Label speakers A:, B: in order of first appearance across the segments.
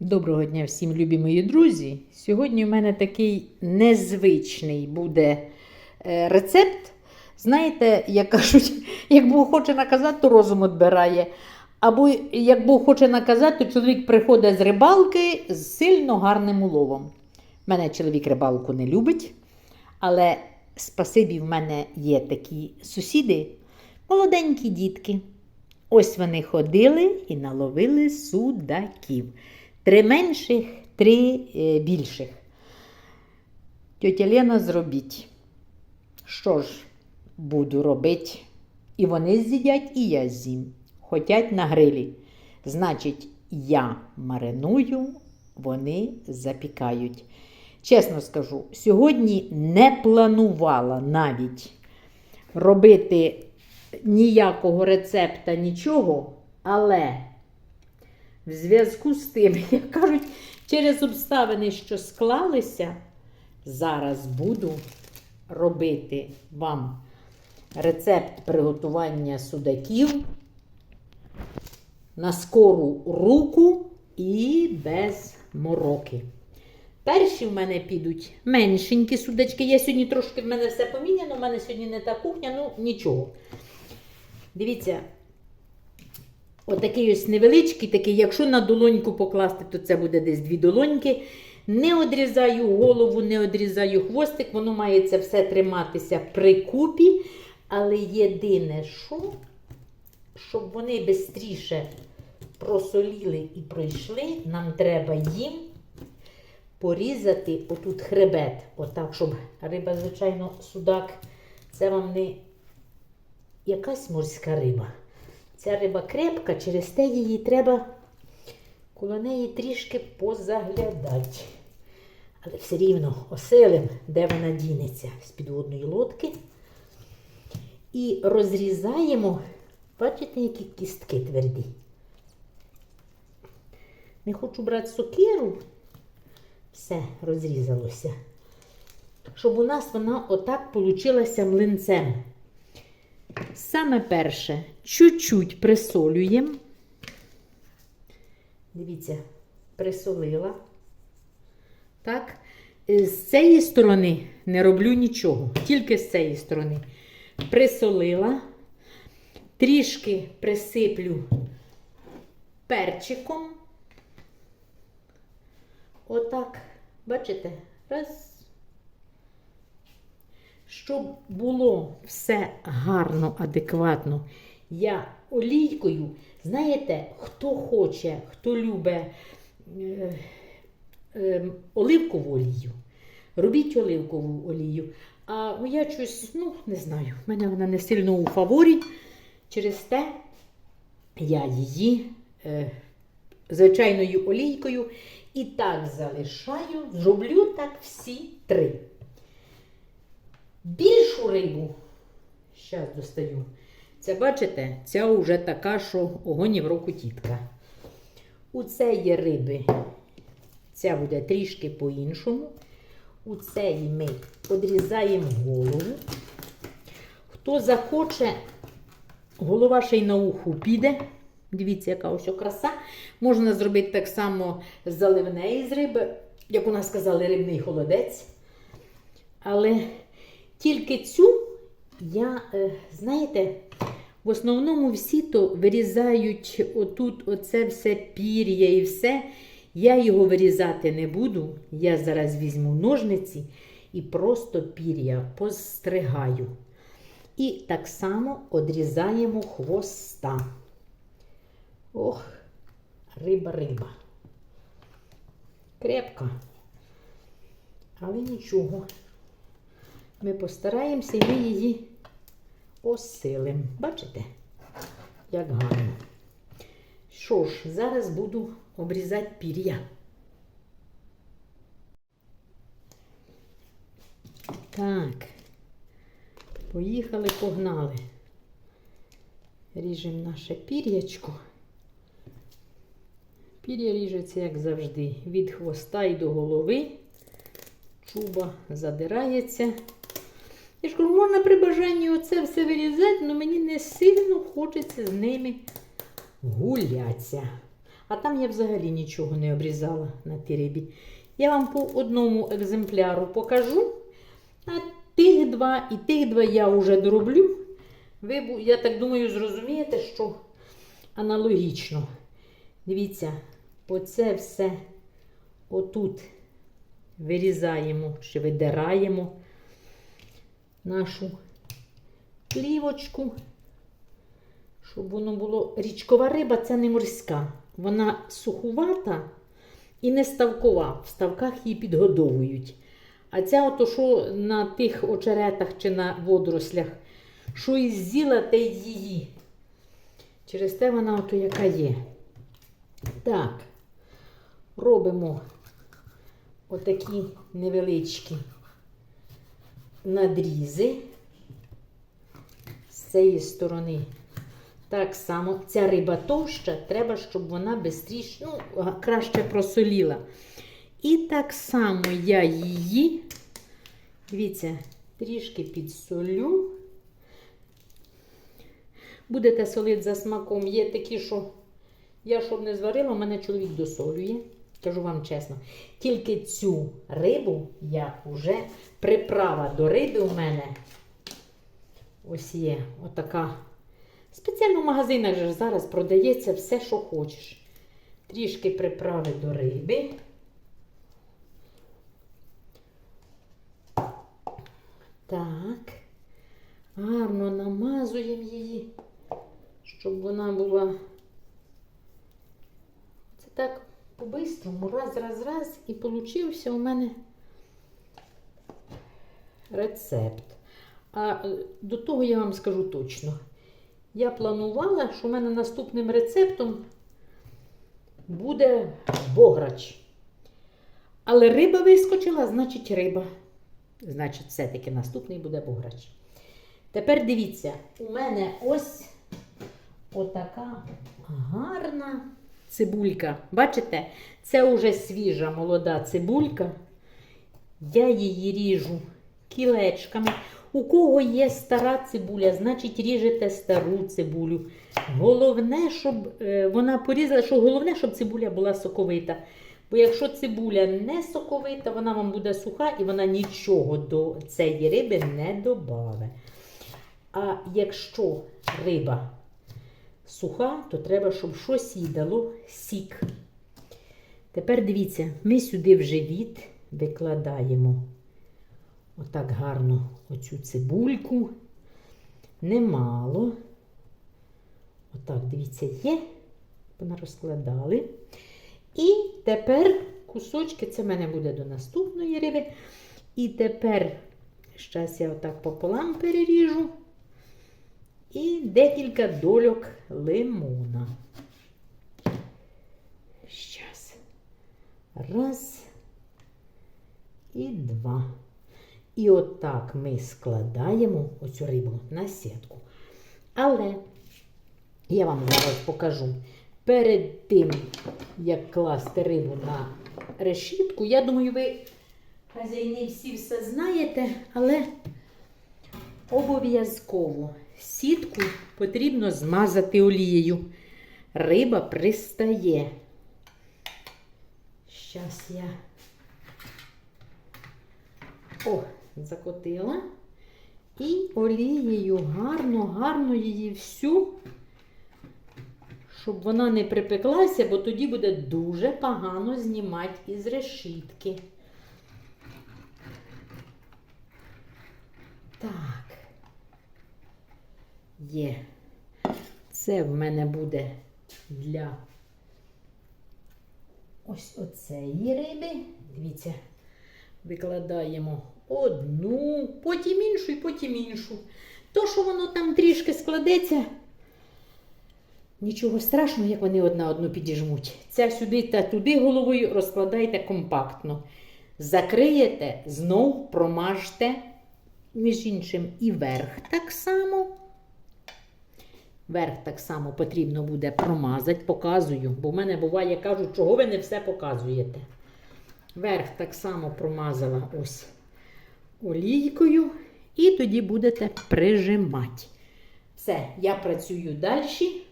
A: Доброго дня всім, любі мої друзі. Сьогодні у мене такий незвичний буде е, рецепт. Знаєте, як кажуть, як Бог хоче наказати, то розум відбирає. Або як Бог хоче наказати, то чоловік приходить з рибалки з сильно гарним уловом. У Мене чоловік рибалку не любить, але спасибі в мене є такі сусіди, молоденькі дітки. Ось вони ходили і наловили судаків. Три менших, три е, більших. Тьотя Лена, зробіть. Що ж буду робити? І вони з'їдять, і я з'їм. Хотять на грилі. Значить, я мариную, вони запікають. Чесно скажу, сьогодні не планувала навіть робити ніякого рецепта, нічого, але в зв'язку з тим, як кажуть, через обставини, що склалися, зараз буду робити вам рецепт приготування судаків на скору руку і без мороки. Перші в мене підуть меншенькі судачки. Я сьогодні трошки в мене все поміняно, в мене сьогодні не та кухня, ну нічого. Дивіться, отакий ось невеличкий, такий, якщо на долоньку покласти, то це буде десь дві долоньки. Не одрізаю голову, не одрізаю хвостик, воно має це все триматися при купі. Але єдине, що, щоб вони швидше просоліли і пройшли, нам треба їм порізати отут хребет. Отак, щоб риба, звичайно, судак, це вам не якась морська риба. Ця риба крепка, через те її треба коло неї трішки позаглядати. Але все рівно оселим, де вона дінеться з підводної лодки. І розрізаємо, бачите, які кістки тверді. Не хочу брати сокиру, все розрізалося. Щоб у нас вона отак получилася млинцем. Саме перше, чуть-чуть присолюємо. Дивіться, присолила. Так. З цієї сторони не роблю нічого, тільки з цієї сторони. Присолила, трішки присиплю перчиком. Отак, бачите? Раз. Щоб було все гарно, адекватно, я олійкою, знаєте, хто хоче, хто любить е, е, оливкову олію, робіть оливкову олію. А я щось, ну, не знаю, в мене вона не сильно у фаворі. Через те я її е, звичайною олійкою і так залишаю, зроблю так всі три. Більшу рибу, зараз достаю. Це, бачите, ця вже така, що огонь в року тітка. У цієї риби ця буде трішки по-іншому. У цієї ми подрізаємо голову. Хто захоче, голова ще й на уху піде. Дивіться, яка ось краса. Можна зробити так само з заливнеї з риби, як у нас сказали, рибний холодець. Але тільки цю я, е, знаєте, в основному всі то вирізають отут оце все пір'я і все. Я його вирізати не буду. Я зараз візьму ножниці і просто пір'я постригаю. І так само одрізаємо хвоста. Ох, риба-риба. Крепка. Але нічого. Ми постараємося і ми її осилимо. Бачите, як гарно. Що ж, зараз буду обрізати пір'я. Так, поїхали, погнали. Ріжемо наше пір'ячко. Пір'я ріжеться, як завжди, від хвоста і до голови. Чуба задирається. Я ж можна при бажанні оце все вирізати, але мені не сильно хочеться з ними гулятися. А там я взагалі нічого не обрізала на тій рибі. Я вам по одному екземпляру покажу. А тих два і тих два я вже дороблю. Ви, я так думаю, зрозумієте, що аналогічно. Дивіться, оце все отут вирізаємо чи видираємо нашу плівочку, щоб воно було. Річкова риба це не морська. Вона сухувата і не ставкова. В ставках її підгодовують. А ця, ото, що на тих очеретах чи на водорослях, що і з'їла, те й її. Через те вона ото яка є. Так, робимо отакі невеличкі надрізи з цієї сторони. Так само ця риба товща, треба, щоб вона бистріше, ну, краще просоліла. І так само я її, дивіться, трішки підсолю. Будете солити за смаком. Є такі, що я щоб не зварила, у мене чоловік досолює. Кажу вам чесно. Тільки цю рибу я вже приправа до риби у мене. Ось є отака. Спеціально в магазинах же зараз продається все, що хочеш. Трішки приправи до риби. Так. Гарно намазуємо її, щоб вона була. Це так по-бистрому, раз, раз, раз, і получився у мене рецепт. А е, до того я вам скажу точно. Я планувала, що у мене наступним рецептом буде бограч. Але риба вискочила, значить риба. Значить, все-таки наступний буде бограч. Тепер дивіться, у мене ось отака гарна цибулька. Бачите? Це вже свіжа молода цибулька. Я її ріжу кілечками. У кого є стара цибуля, значить ріжете стару цибулю. Головне, щоб е, вона порізала, що головне, щоб цибуля була соковита. Бо якщо цибуля не соковита, вона вам буде суха і вона нічого до цієї риби не додавить. А якщо риба суха, то треба, щоб щось їй дало сік. Тепер дивіться, ми сюди в живіт викладаємо отак гарно оцю цибульку. Немало. Отак, дивіться, є. Вона розкладали. І тепер кусочки, це в мене буде до наступної риби. І тепер, зараз я отак пополам переріжу. І декілька дольок лимона. Щас. Раз. І два. І отак ми складаємо оцю рибу на сітку. Але я вам зараз покажу. Перед тим, як класти рибу на решітку, я думаю, ви, хазяїни, всі все знаєте, але обов'язково сітку потрібно змазати олією. Риба пристає. Щас я. О, закотила. І олією гарно, гарно її всю, щоб вона не припеклася, бо тоді буде дуже погано знімати із решітки. Так. Є. Це в мене буде для ось оцеї риби. Дивіться, викладаємо одну, потім іншу і потім іншу. То, що воно там трішки складеться, нічого страшного, як вони одна одну підіжмуть. Ця сюди та туди головою розкладайте компактно. Закриєте, знов промажте, між іншим, і верх так само. Верх так само потрібно буде промазати, показую, бо в мене буває, кажуть, чого ви не все показуєте. Верх так само промазала ось олійкою, і тоді будете прижимати. Все, я працюю далі,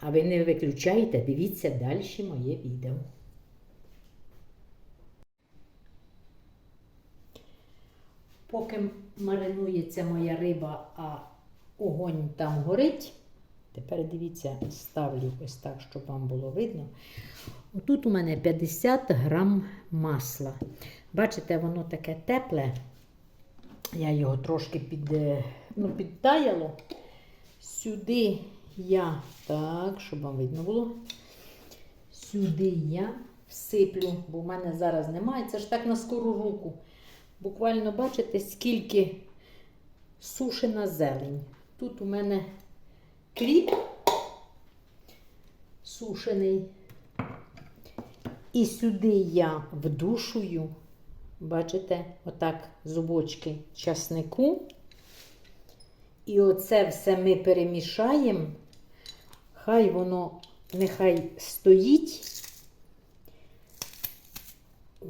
A: А ви не виключайте, дивіться далі моє відео. Поки маринується моя риба, а огонь там горить. Тепер дивіться, ставлю ось так, щоб вам було видно. Отут у мене 50 грам масла. Бачите, воно таке тепле. Я його трошки під, е, ну, підтаяло. Сюди я, так, щоб вам видно було. Сюди я всиплю, бо в мене зараз немає. Це ж так на скору руку. Буквально бачите, скільки сушена зелень. Тут у мене кріп сушений. І сюди я вдушую, бачите, отак зубочки часнику. І оце все ми перемішаємо. Хай воно нехай стоїть. О,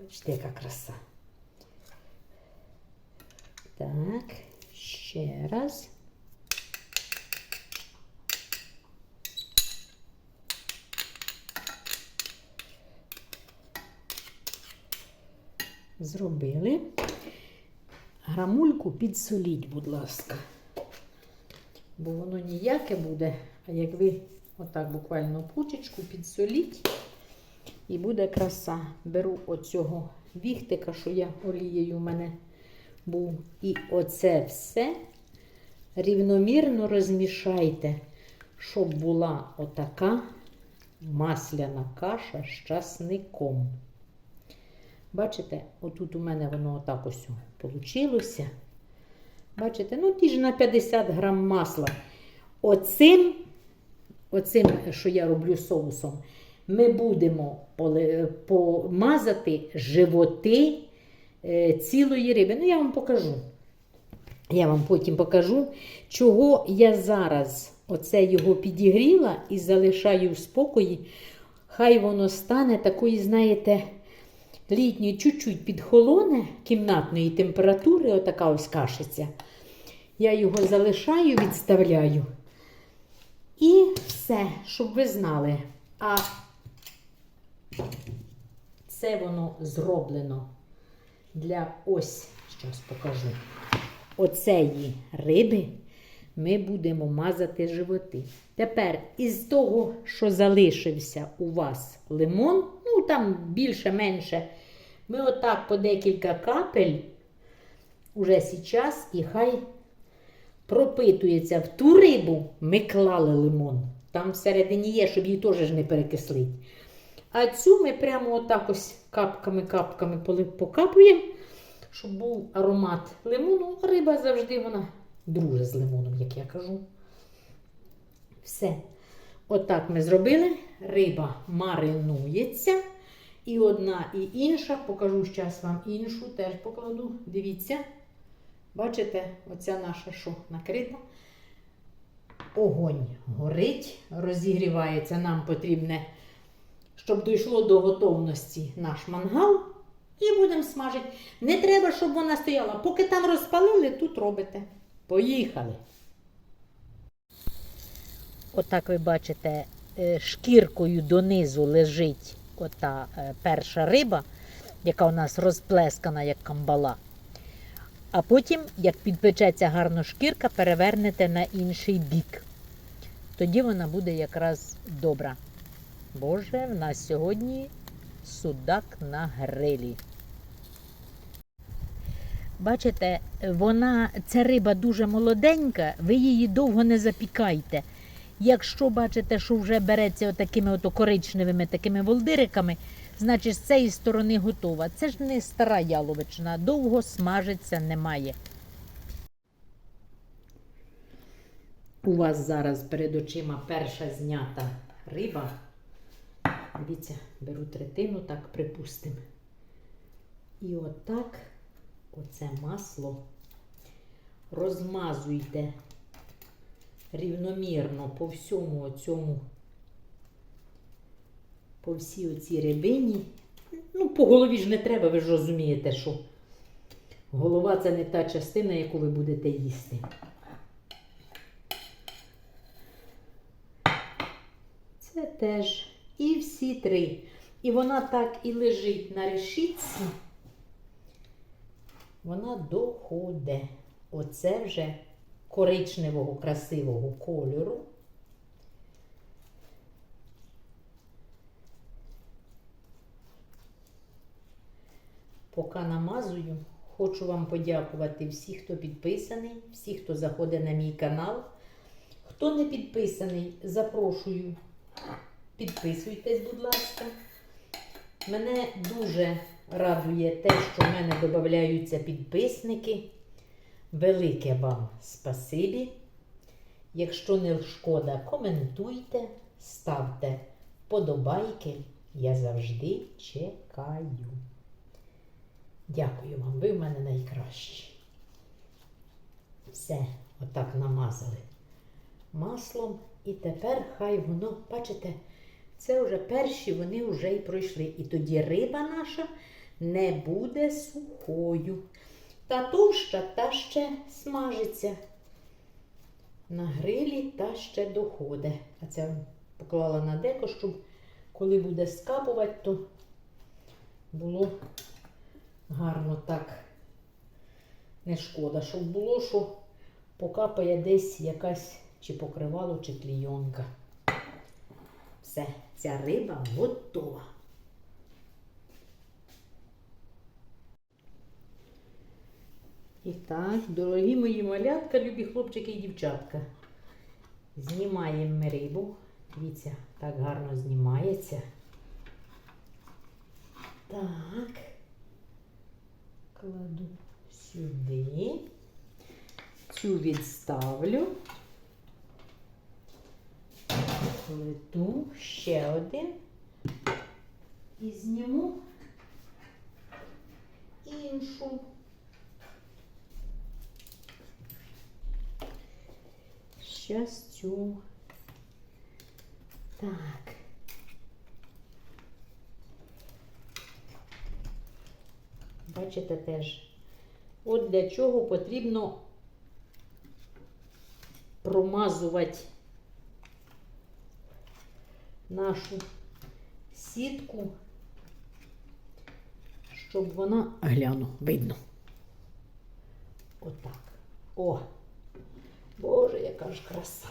A: бачите, яка краса. Так, ще раз. Зробили. Грамульку підсоліть, будь ласка. Бо воно ніяке буде, а як ви отак буквально пучечку підсоліть, і буде краса. Беру оцього віхтика, що я олією у мене був. І оце все рівномірно розмішайте, щоб була отака масляна каша з часником. Бачите, отут у мене воно отак ось вийшло. Бачите, ну ті ж на 50 грам масла. Оцим, оцим, що я роблю соусом, ми будемо помазати животи е, цілої риби. Ну, я вам покажу. Я вам потім покажу, чого я зараз оце його підігріла і залишаю в спокої. Хай воно стане такої, знаєте, літньої чуть-чуть підхолоне кімнатної температури, отака ось кашиця. Я його залишаю, відставляю. І все, щоб ви знали. А це воно зроблено для ось, зараз покажу, оцеї риби ми будемо мазати животи. Тепер із того, що залишився у вас лимон, ну там більше-менше, ми отак по декілька капель уже зараз і хай пропитується в ту рибу, ми клали лимон. Там всередині є, щоб її теж не перекислить. А цю ми прямо отак ось капками-капками покапуємо, щоб був аромат лимону. Риба завжди вона друже з лимоном, як я кажу. Все. Отак ми зробили. Риба маринується. І одна, і інша. Покажу зараз вам іншу, теж покладу. Дивіться. Бачите, оця наша що накрита. Огонь горить, розігрівається. Нам потрібне, щоб дійшло до готовності наш мангал. І будемо смажити. Не треба, щоб вона стояла. Поки там розпалили, тут робите. Поїхали. Отак ви бачите, е, шкіркою донизу лежить ота е, перша риба, яка у нас розплескана, як камбала. А потім, як підпечеться гарно шкірка, перевернете на інший бік. Тоді вона буде якраз добра. Боже, в нас сьогодні судак на грилі. Бачите, вона, ця риба дуже молоденька, ви її довго не запікайте. Якщо бачите, що вже береться отакими ото коричневими такими волдириками, значить з цієї сторони готова. Це ж не стара яловичина, довго смажиться немає. У вас зараз перед очима перша знята риба. Дивіться, беру третину, так припустимо. І отак оце масло розмазуйте рівномірно по всьому цьому, по всій оцій рибині. Ну, по голові ж не треба, ви ж розумієте, що голова це не та частина, яку ви будете їсти. Це теж. І всі три. І вона так і лежить на решітці. Вона доходить. Оце вже коричневого красивого кольору. Поки намазую, хочу вам подякувати всі, хто підписаний, всі, хто заходить на мій канал. Хто не підписаний, запрошую. Підписуйтесь, будь ласка. Мене дуже радує те, що в мене додаються підписники. Велике вам спасибі. Якщо не шкода, коментуйте, ставте вподобайки. Я завжди чекаю. Дякую вам, ви в мене найкращі. Все, отак намазали маслом. І тепер хай воно, бачите, це вже перші вони вже й пройшли. І тоді риба наша не буде сухою. Та товща та ще смажиться. На грилі та ще доходить. А це поклала на деко, щоб коли буде скапувати, то було гарно так. Не шкода, щоб було, що покапає десь якась чи покривало, чи клійонка. Все, ця риба готова. І так, дорогі мої малятка, любі хлопчики і дівчатка. Знімаємо рибу. Дивіться, так гарно знімається. Так. Кладу сюди. Цю відставлю. Плиту ще один. І зніму іншу. Щас. Так. Бачите теж. От для чого потрібно промазувати нашу сітку, щоб вона гляну, видно. Отак. О! Боже, яка ж краса.